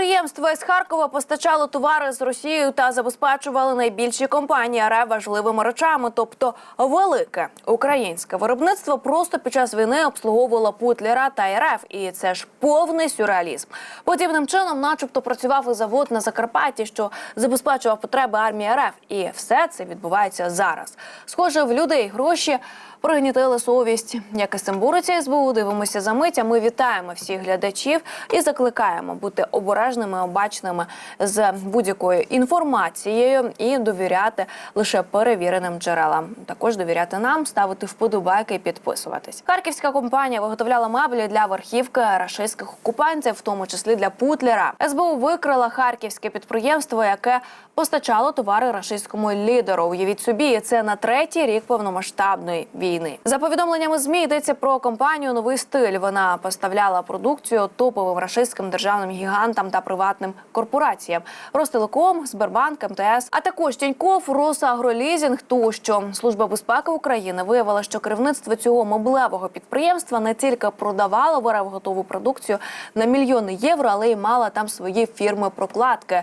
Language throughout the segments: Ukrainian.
Підприємство із Харкова постачало товари з Росією та забезпечували найбільші компанії РФ важливими речами, тобто велике українське виробництво просто під час війни обслуговувало Путлера та РФ, і це ж повний сюрреалізм. Подібним чином, начебто, працював і завод на Закарпатті, що забезпечував потреби армії РФ, і все це відбувається зараз. Схоже, в людей гроші пригнітили совість. Як із цим бореться СБУ, дивимося за мить. А Ми вітаємо всіх глядачів і закликаємо бути обережними, обачними з будь-якою інформацією і довіряти лише перевіреним джерелам. Також довіряти нам, ставити вподобайки і підписуватись. Харківська компанія виготовляла меблі для верхівки рашистських окупантів, в тому числі для Путлера. СБУ викрила харківське підприємство, яке постачало товари рашистському лідеру. Уявіть собі, це на третій рік повномасштабної війни. За повідомленнями змі йдеться про компанію Новий стиль. Вона поставляла продукцію топовим рашистським державним гігантам та приватним корпораціям Ростелеком, Сбербанк, МТС, а також Тіньков, Росагролізінг. Тощо служба безпеки України виявила, що керівництво цього меблевого підприємства не тільки продавало в готову продукцію на мільйони євро, але й мала там свої фірми прокладки.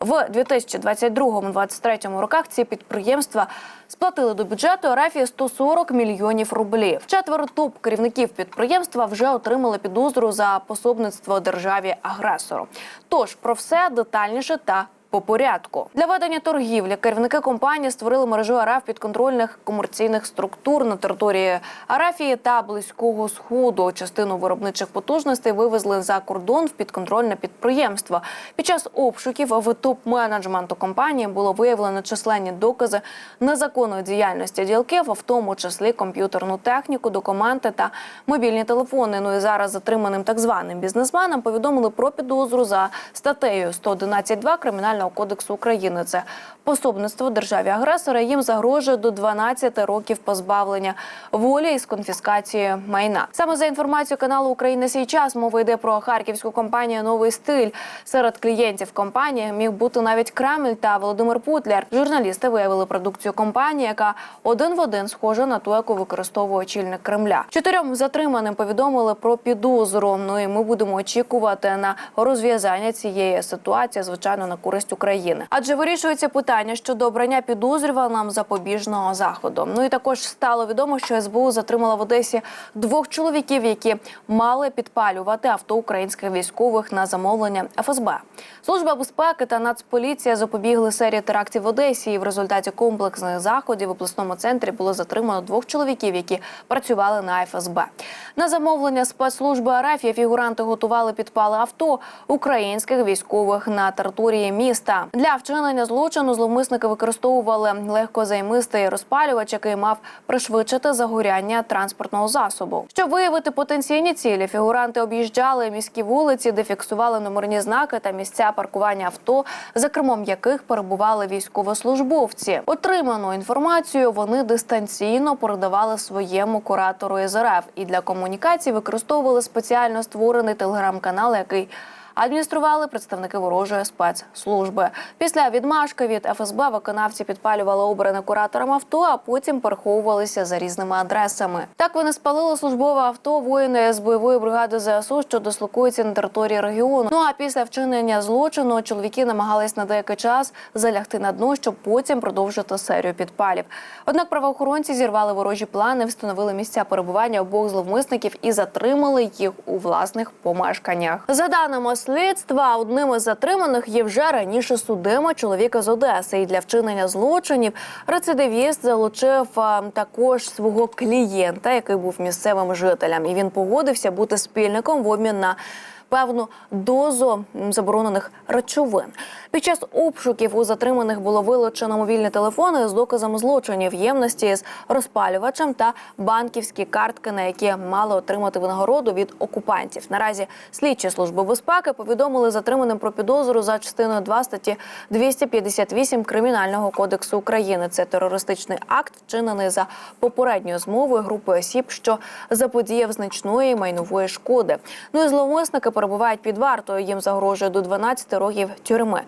В 2022-2023 роках ці підприємства сплатили до бюджету РФ 140 мільйонів рублів. Четверо топ керівників підприємства вже отримали підозру за пособництво державі агресору. Тож про все детальніше та по порядку для ведення торгівлі керівники компанії створили мережу РФ підконтрольних комерційних структур на території Арафії та близького сходу. Частину виробничих потужностей вивезли за кордон в підконтрольне підприємство. Під час обшуків в топ-менеджменту компанії було виявлено численні докази незаконної діяльності ділків, а в тому числі комп'ютерну техніку, документи та мобільні телефони. Ну і зараз затриманим так званим бізнесменам повідомили про підозру за статтею 111.2 кримінального кодексу України. Це пособництво державі агресора. Їм загрожує до 12 років позбавлення волі із конфіскації майна. Саме за інформацією каналу Україна Сійчас мова йде про харківську компанію Новий стиль. Серед клієнтів компанії міг бути навіть Кремль та Володимир Путляр. Журналісти виявили продукцію компанії, яка один в один схожа на ту, яку використовує очільник Кремля. Чотирьом затриманим повідомили про підозру. Ну і ми будемо очікувати на розв'язання цієї ситуації, звичайно, на користь України. Адже вирішується питання щодо обрання підозрюваним запобіжного заходу. Ну і також стало відомо, що СБУ затримала в Одесі двох чоловіків, які мали підпалювати авто українських військових на замовлення ФСБ. Служба безпеки та Нацполіція запобігли серії терактів в Одесі. І в результаті комплексних заходів в обласному центрі було затримано двох чоловіків, які працювали на ФСБ. На замовлення спецслужби РФ фігуранти готували підпали авто українських військових на території міста. Для вчинення злочину зловмисники використовували легкозаймистий розпалювач, який мав пришвидшити загоряння транспортного засобу. Щоб виявити потенційні цілі, фігуранти об'їжджали міські вулиці, де фіксували номерні знаки та місця паркування авто, за кермом яких перебували військовослужбовці. Отриману інформацію вони дистанційно передавали своєму куратору із і для комунікації використовували спеціально створений телеграм-канал, який адміністрували представники ворожої спецслужби. Після відмашки від ФСБ виконавці підпалювали обране куратором авто, а потім переховувалися за різними адресами. Так вони спалили службове авто воїни з бойової бригади ЗСУ, що дислокується на території регіону. Ну а після вчинення злочину чоловіки намагались на деякий час залягти на дно, щоб потім продовжити серію підпалів. Однак правоохоронці зірвали ворожі плани, встановили місця перебування обох зловмисників і затримали їх у власних помешканнях. За даними слідства, одним із затриманих є вже раніше судима чоловіка з Одеси. І для вчинення злочинів рецидивіст залучив також свого клієнта, який був місцевим жителем, і він погодився бути спільником в обмін на певну дозу заборонених речовин. Під час обшуків у затриманих було вилучено мобільні телефони з доказами злочинів, ємності з розпалювачем та банківські картки, на які мали отримати винагороду від окупантів. Наразі слідчі служби безпеки повідомили затриманим про підозру за частиною 2 статті 258 кримінального кодексу України. Це терористичний акт, вчинений за попередньою змовою групи осіб, що заподіяв значної майнової шкоди. Ну і зловмисники перебувають під вартою. Їм загрожує до 12 років тюрми.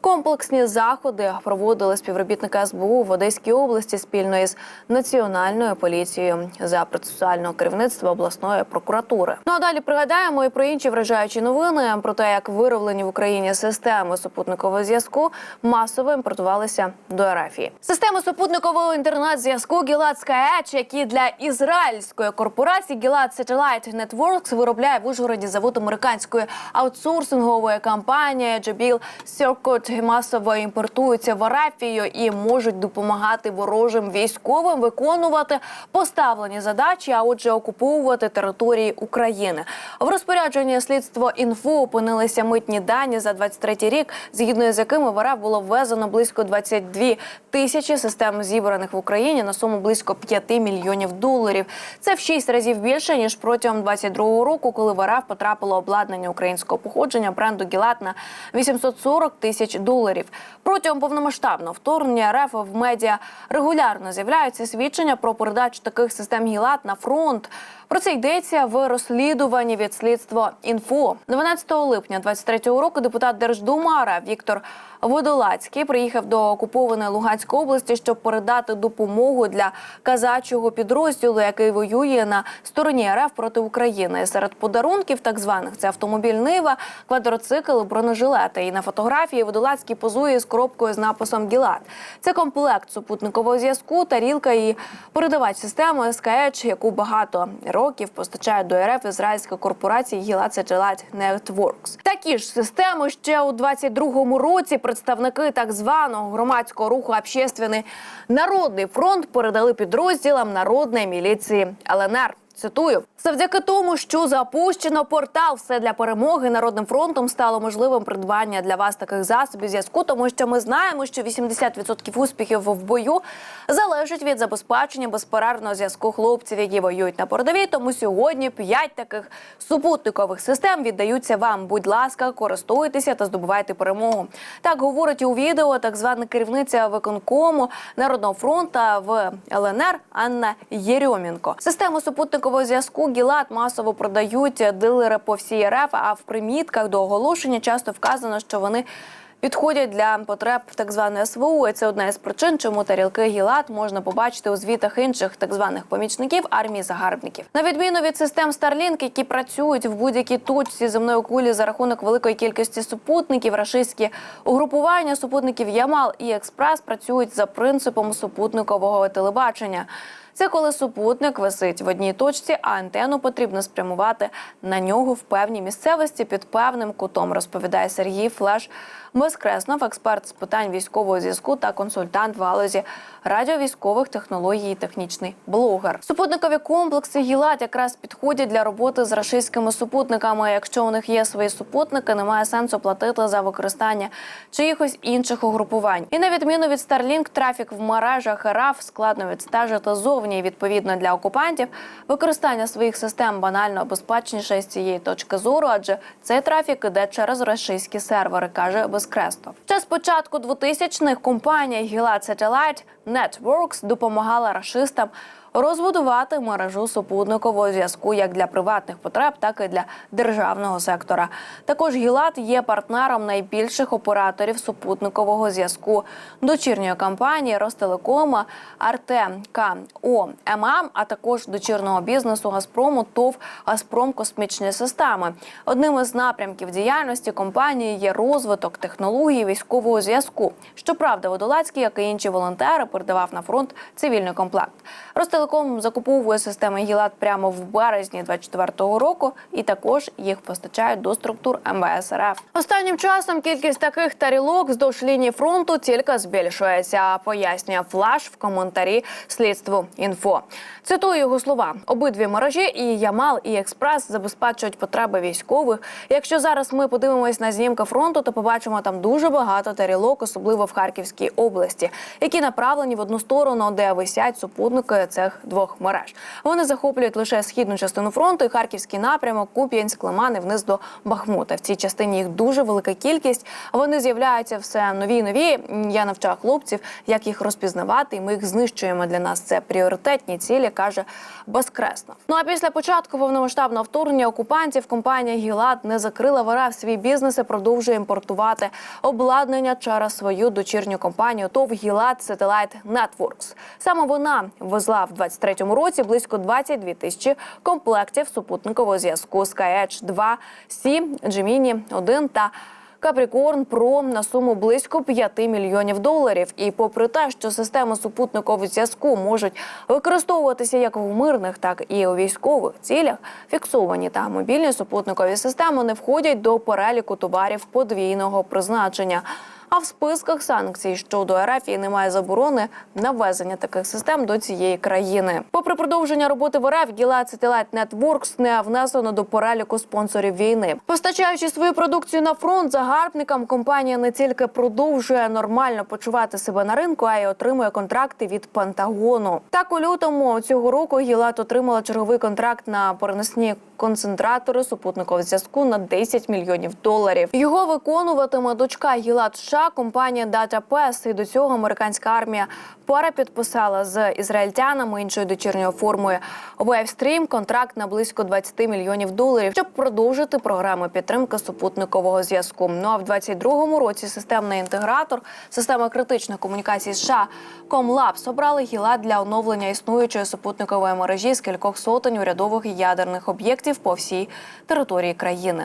Комплексні заходи проводили співробітники СБУ в Одеській області спільно із національною поліцією за процесуального керівництва обласної прокуратури. Ну а далі пригадаємо і про інші вражаючі новини про те, як вироблені в Україні системи супутникового зв'язку масово імпортувалися до Арафії. Системи супутникового інтернет-зв'язку Гілад Скаеч, які для ізраїльської корпорації Гілад Satellite Networks виробляє в Ужгороді завод американської аутсорсингової компанії Джабіл Circuit масово імпортуються в Арафію і можуть допомагати ворожим військовим виконувати поставлені задачі, а отже, окуповувати території України. В розпорядженні слідство інфо опинилися митні дані за 23 рік, згідно з якими в РФ було ввезено близько 22 тисячі систем зібраних в Україні на суму близько 5 мільйонів доларів. Це в 6 разів більше ніж протягом 22 року, коли в РФ потрапило обладнання українського походження бренду Гілат на 840 тисяч доларів. Протягом повномасштабного вторгнення РФ в медіа регулярно з'являються свідчення про передачу таких систем Гілат на фронт. Про це йдеться в розслідуванні від слідства інфо 12 липня 23-го року. Депутат Держдуми РФ Віктор Водолацький приїхав до окупованої Луганської області, щоб передати допомогу для казачого підрозділу, який воює на стороні РФ проти України. Серед подарунків, так званих, це автомобіль Нива, квадроцикл, бронежилети. І на фотографії Водолацький позує з коробкою з написом Гілат. Це комплект супутникового зв'язку, тарілка і передавач системи СКЕЧ, яку багато років постачає до РФ ізраїльська корпорація Гілат Satellite Networks. Такі ж системи ще у 22-му році представники так званого громадського руху «Общественний народний фронт передали підрозділам народної міліції ЛНР. Цитую, завдяки тому, що запущено портал все для перемоги народним фронтом стало можливим придбання для вас таких засобів зв'язку, тому що ми знаємо, що 80% успіхів в бою залежить від забезпечення безперервного зв'язку хлопців, які воюють на передовій. Тому сьогодні 5 таких супутникових систем віддаються вам. Будь ласка, користуйтеся та здобувайте перемогу. Так говорить у відео так звана керівниця виконкому народного фронту в ЛНР Анна Єрьомінко. Систему супутникового зв'язку Гілат масово продають дилери по всій РФ, а в примітках до оголошення часто вказано, що вони. Підходять для потреб так званої СВУ. І це одна із причин, чому тарілки Гілат можна побачити у звітах інших так званих помічників армії загарбників. На відміну від систем Starlink, які працюють в будь-якій точці земної кулі за рахунок великої кількості супутників, рашистські угрупування супутників Ямал і Експрес працюють за принципом супутникового телебачення. Це коли супутник висить в одній точці, а антенну потрібно спрямувати на нього в певній місцевості під певним кутом, розповідає Сергій Флеш Безкреснов, експерт з питань військового зв'язку та консультант в галузі радіовійськових технологій технічний блогер. Супутникові комплекси ГІЛАТ якраз підходять для роботи з рашистськими супутниками. Якщо у них є свої супутники, немає сенсу платити за використання чиїхось інших угрупувань. І на відміну від Starlink, трафік в мережах РАФ складно відстежити зовні. І, Відповідно для окупантів, використання своїх систем банально безпечніше з цієї точки зору, адже цей трафік іде через російські сервери, каже Безкрестов. Ще з початку 2000-х компанія Gila Satellite Networks допомагала рашистам розбудувати мережу супутникового зв'язку як для приватних потреб, так і для державного сектора. Також Гілат є партнером найбільших операторів супутникового зв'язку дочірньої компанії Ростелекома, Артем КО ММ, а також дочірного бізнесу Газпрому ТОВ Газпром Космічні системи. Одним із напрямків діяльності компанії є розвиток технологій військового зв'язку. Щоправда, Водолацький, як і інші волонтери, передавав на фронт цивільний комплект. Ростелеком закуповує системи Гілат прямо в березні 24-го року, і також їх постачають до структур МВС РФ. Останнім часом кількість таких тарілок вздовж лінії фронту тільки збільшується. Пояснює флаш в коментарі слідству інфо. Цитую його слова: обидві мережі і Ямал і Експрес забезпечують потреби військових. Якщо зараз ми подивимось на знімки фронту, то побачимо там дуже багато тарілок, особливо в Харківській області, які направлені в одну сторону, де висять супутники цих двох мереж. Вони захоплюють лише східну частину фронту, і харківський напрямок, Куп'янськ, Лимани вниз до Бахмута. В цій частині їх дуже велика кількість. Вони з'являються все нові і нові. Я навчаю хлопців, як їх розпізнавати, і ми їх знищуємо. Для нас це пріоритетні цілі, каже безкресно. Ну а після початку повномасштабного вторгнення окупантів компанія Гілат не закрила в свій бізнес і продовжує імпортувати обладнання через свою дочірню компанію ТОВ Гілат Satellite Networks. Саме вона везла в 23-му році близько 22 тисячі комплектів супутникового зв'язку SkyEdge 2 C, Gemini 1 та Капрікорн Про на суму близько 5 мільйонів доларів. І попри те, що системи супутникового зв'язку можуть використовуватися як в мирних, так і у військових цілях, фіксовані та мобільні супутникові системи не входять до переліку товарів подвійного призначення. А в списках санкцій щодо РФ і немає заборони на ввезення таких систем до цієї країни. Попри продовження роботи в РФ, Gilad Satellite Networks не внесено до переліку спонсорів війни. Постачаючи свою продукцію на фронт загарбникам, компанія не тільки продовжує нормально почувати себе на ринку, а й отримує контракти від Пентагону. Так у лютому цього року Гілат отримала черговий контракт на переносні концентратори супутникового зв'язку на 10 мільйонів доларів. Його виконуватиме дочка Гілат США, компанія Data Pass. І до цього американська армія перепідписала з ізраїльтянами іншою дочірньою формою Wavestream контракт на близько 20 мільйонів доларів, щоб продовжити програми підтримки супутникового зв'язку. Ну а в 22-му році системний інтегратор системи критичної комунікації США Comlabs обрали Гілат для оновлення існуючої супутникової мережі з кількох сотень урядових і ядерних об'єктів по всій території країни.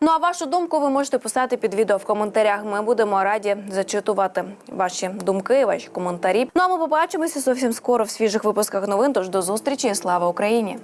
Ну а вашу думку ви можете писати під відео в коментарях. Ми будемо раді зачитувати ваші думки, ваші коментарі. Ну а ми побачимося зовсім скоро в свіжих випусках новин. Тож до зустрічі. Слава Україні!